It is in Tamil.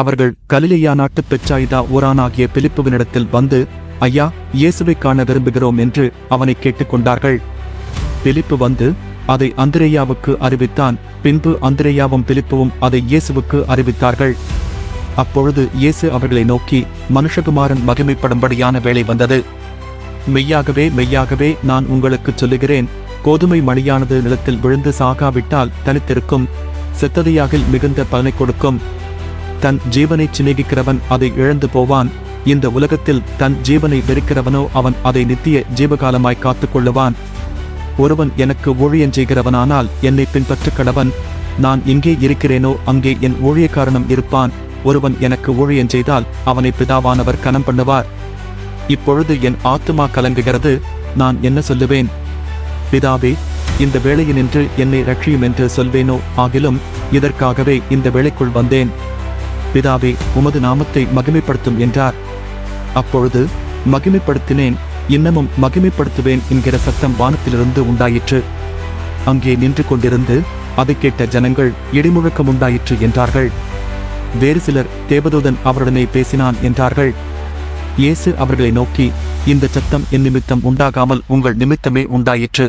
அவர்கள் கலிலேயா நாட்டு பெச்சாயிதா ஊரானாகிய பிலிப்புவினிடத்தில் வந்து ஐயா இயேசுவை காண விரும்புகிறோம் என்று அவனை கேட்டுக்கொண்டார்கள். பிலிப்பு வந்து அதை அந்திரேயாவுக்கு அறிவித்தான். பின்பு அந்திரேயாவும் பிலிப்புவும் அதை இயேசுவுக்கு அறிவித்தார்கள். அப்பொழுது இயேசு அவர்களை நோக்கி மனுஷகுமாரன் மகிமைப்படும்படியான வேலை வந்தது. மெய்யாகவே மெய்யாகவே நான் உங்களுக்குச் சொல்லுகிறேன். கோதுமை மணியானது நிலத்தில் விழுந்து சாகாவிட்டால் தனித்திருக்கும். செத்ததையாகில் மிகுந்த பலனை கொடுக்கும். தன் ஜீவனைச் சிநேகிக்கிறவன் அதை இழந்து போவான். இந்த உலகத்தில் தன் ஜீவனை வெறுக்கிறவனோ அவன் அதை நித்திய ஜீவகாலமாய் காத்துக்கொள்ளுவான். ஒருவன் எனக்கு ஊழியன் செய்கிறவனானால் என்னை பின்பற்ற கடவன். நான் எங்கே இருக்கிறேனோ அங்கே என் ஊழியக்காரனும் இருப்பான். ஒருவன் எனக்கு ஊழியன் செய்தால் அவனை பிதாவானவர் கனம் பண்ணுவார். இப்பொழுது என் ஆத்துமா கலங்குகிறது. நான் என்ன சொல்லுவேன்? பிதாவே இந்த வேளையினின்று என்னை ரட்சியும் என்று சொல்வேனோ? ஆகிலும் இதற்காகவே இந்த வேளைக்குள் வந்தேன். பிதாவே உமது நாமத்தை மகிமைப்படுத்தும் என்றார். அப்பொழுது மகிமைப்படுத்தினேன் இன்னமும் மகிமைப்படுத்துவேன் என்கிற சத்தம் வானத்திலிருந்து உண்டாயிற்று. அங்கே நின்று கொண்டிருந்து அதை கேட்ட ஜனங்கள் இடிமுழக்கம் உண்டாயிற்று என்றார்கள். வேறு சிலர் தேவதூதன் அவருடனே பேசினான் என்றார்கள். இயேசு அவர்களை நோக்கி இந்த சத்தம் என் நிமித்தம் உண்டாகாமல் உங்கள் நிமித்தமே உண்டாயிற்று.